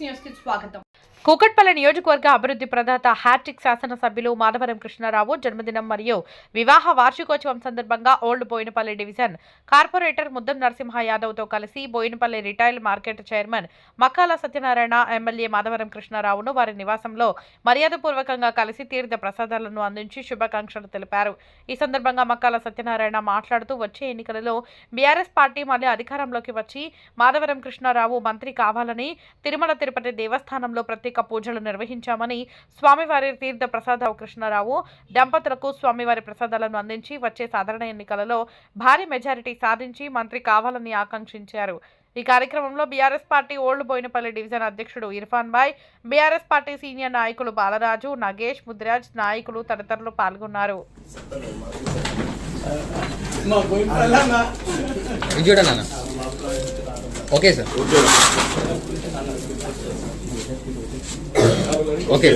న్యూస్కి స్వాగతం కూకట్పల్లి నియోజకవర్గ అభివృద్ధి ప్రదాత హ్యాట్రిక్ శాసనసభ్యులు మాధవరం కృష్ణారావు జన్మదినం మరియు వివాహ వార్షికోత్సవం సందర్భంగా old Boinpally division corporator Muddam Narasimha యాదవ్తో కలిసి Boinpally retail market chairman Makkala Satyanarayana MLA Madhavaram కృష్ణారావును వారి నివాసంలో మర్యాదపూర్వకంగా కలిసి తీర్థ ప్రసాదాలను అందించి శుభాకాంక్షలు తెలిపారు. ఈ సందర్భంగా మక్కాల సత్యనారాయణ మాట్లాడుతూ వచ్చే ఎన్నికలలో బీఆర్ఎస్ పార్టీ మళ్ళీ అధికారంలోకి వచ్చి మాధవరం కృష్ణారావు మంత్రి కావాలని తిరుమల తిరుపతి దేవస్థానంలో ప్రత్యేక పూజలు నిర్వహించామని స్వామివారి తీర్థ ప్రసాద కృష్ణారావు దంపతులకు స్వామివారి ప్రసాదాలను అందించి వచ్చే సాధారణ ఎన్నికలలో భారీ మెజారిటీ సాధించి మంత్రి కావాలని ఆకాంక్షించారు. ఈ కార్యక్రమంలో BRS party old Boinpally division అధ్యక్షుడు Irfan Bhai BRS party senior నాయకులు బాలరాజు నగేష్ ముద్రాజ్ నాయకులు తదితరులు పాల్గొన్నారు. Okay sir. ఓకే